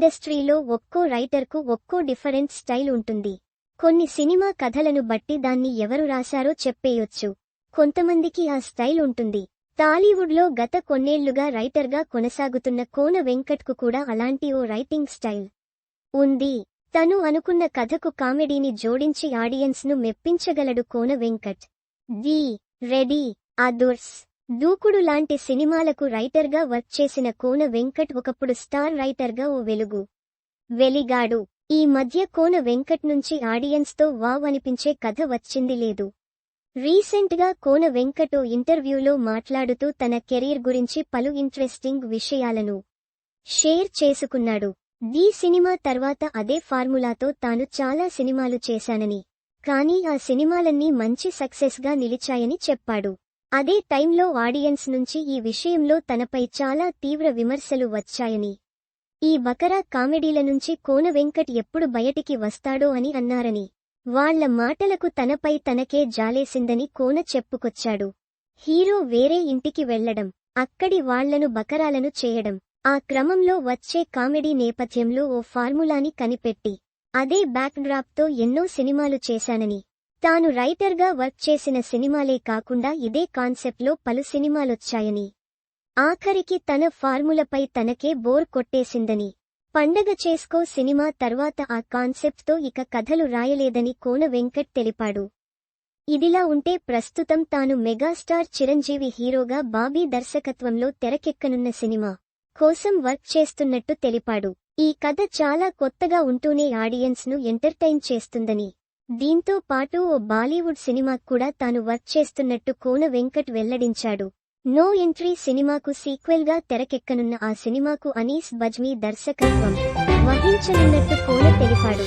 ఇండస్ట్రీలో ఒక్కో రైటర్కు ఒక్కో డిఫరెంట్ స్టైల్ ఉంటుంది. కొన్ని సినిమా కథలను బట్టి దాన్ని ఎవరు రాశారో చెప్పేయొచ్చు. కొంతమందికి ఆ స్టైల్ ఉంటుంది. టాలీవుడ్లో గత కొన్నేళ్ళుగా రైటర్గా కొనసాగుతున్న కోన వెంకట్కు కూడా అలాంటి ఓ రైటింగ్ స్టైల్ ఉంది. తను అనుకున్న కథకు కామెడీని జోడించి ఆడియన్స్ను మెప్పించగలడు కోన వెంకట్. ది రెడీ అదుర్స్ దూకుడు లాంటి సినిమాలకు రైటర్గా వర్క్ చేసిన కోన వెంకట్ ఒకప్పుడు స్టార్ రైటర్గా ఓ వెలుగు వెలిగాడు. ఈ మధ్య కోన వెంకట్ నుంచి ఆడియన్స్తో వావ్ అనిపించే కథ వచ్చింది లేదు. రీసెంట్గా కోన వెంకట్ ఓ ఇంటర్వ్యూలో మాట్లాడుతూ తన కెరీర్ గురించి పలు ఇంట్రెస్టింగ్ విషయాలను షేర్ చేసుకున్నాడు. ది సినిమా తర్వాత అదే ఫార్ములాతో తాను చాలా సినిమాలు చేశానని కానీ ఆ సినిమాలన్నీ మంచి సక్సెస్గా నిలిచాయని చెప్పాడు. అదే టైంలో ఆడియన్స్ నుంచి ఈ విషయంలో తనపై చాలా తీవ్ర విమర్శలు వచ్చాయని. ఈ బకరా కామెడీల నుంచి కోన వెంకట్ ఎప్పుడు బయటికి వస్తాడో అని అన్నారని. వాళ్ళ మాటలకు తనపై తనకే జాలేసిందని కోన చెప్పుకొచ్చాడు. హీరో వేరే ఇంటికి వెళ్ళడం అక్కడి వాళ్ళను బకరాలను చేయడం ఆ క్రమంలో వచ్చే కామెడీ నేపథ్యంలో ఓ ఫార్ములాని కనిపెట్టి అదే బ్యాక్డ్రాప్తో ఎన్నో సినిమాలు చేశానని. తాను రైటర్గా వర్క్ చేసిన సినిమాలే కాకుండా ఇదే కాన్సెప్ట్లో పలు సినిమాలొచ్చాయని. ఆఖరికి తన ఫార్ములపై తనకే బోర్ కొట్టేసిందని. పండగ చేసుకో సినిమా తర్వాత ఆ కాన్సెప్ట్తో ఇక కథలు రాయలేదని కోన వెంకట్ తెలిపాడు. ఇదిలా ఉంటే ప్రస్తుతం తాను మెగాస్టార్ చిరంజీవి హీరోగా బాబీ దర్శకత్వంలో తెరకెక్కనున్న సినిమా కోసం వర్క్ చేస్తున్నట్టు తెలిపాడు. ఈ కథ చాలా కొత్తగా ఉంటూనే ఆడియన్స్ను ఎంటర్టైన్ చేస్తుందని. దీంతో పాటు ఓ బాలీవుడ్ సినిమాకు కూడా తాను వర్క్ చేస్తున్నట్టు కోన వెంకట్ వెల్లడించాడు. నో ఎంట్రీ సినిమాకు సీక్వెల్గా తెరకెక్కనున్న ఆ సినిమాకు అనీస్ బజ్మీ దర్శకత్వం వహించనున్నట్టు కోన తెలిపాడు.